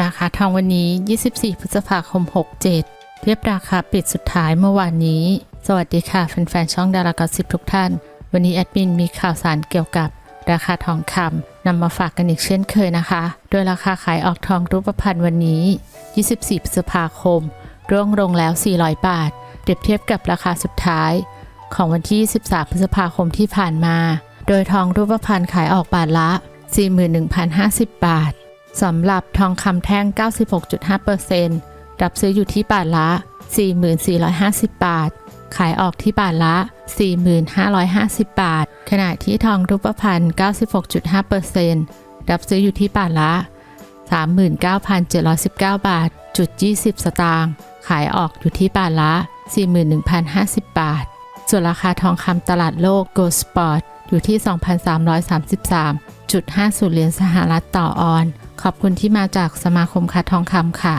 ราคาทองวันนี้ 24 พฤษภาคม 67เทียบราคาปิดสุดท้ายเมื่อวานนี้ สวัสดีค่ะแฟนๆช่องดารากอสิบทุกท่าน วันนี้แอดมินมีข่าวสารเกี่ยวกับราคาทองคำนำมาฝากกันอีกเช่นเคยนะคะ โดยราคาขายออกทองรูปพรรณวันนี้ 24 พฤษภาคม ร่วงลงแล้ว 400 บาท เปรียบเทียบกับราคาสุดท้าย ของวันที่ 13 พฤษภาคมที่ผ่านมา โดยทองรูปพรรณขายออกบาทละ 41,050 บาท สำหรับทองคำแท่ง 96.5%รับซื้ออยู่ที่บาทละ4450 บาท ขายออกที่บาทละ 4550 บาท ขณะที่ทองรูปพรรณ 96.5%รับซื้ออยู่ที่บาทละ 39,719 บาทจุด20 สตางค์ ขายออกอยู่ที่บาทละ 41,050 บาท ส่วนราคาทองคำตลาดโลก Gold Spot อยู่ที่ 2,333.50 เหรียญสหรัฐต่อออน ขอบคุณที่มาจากสมาคมคัดทองคำค่ะ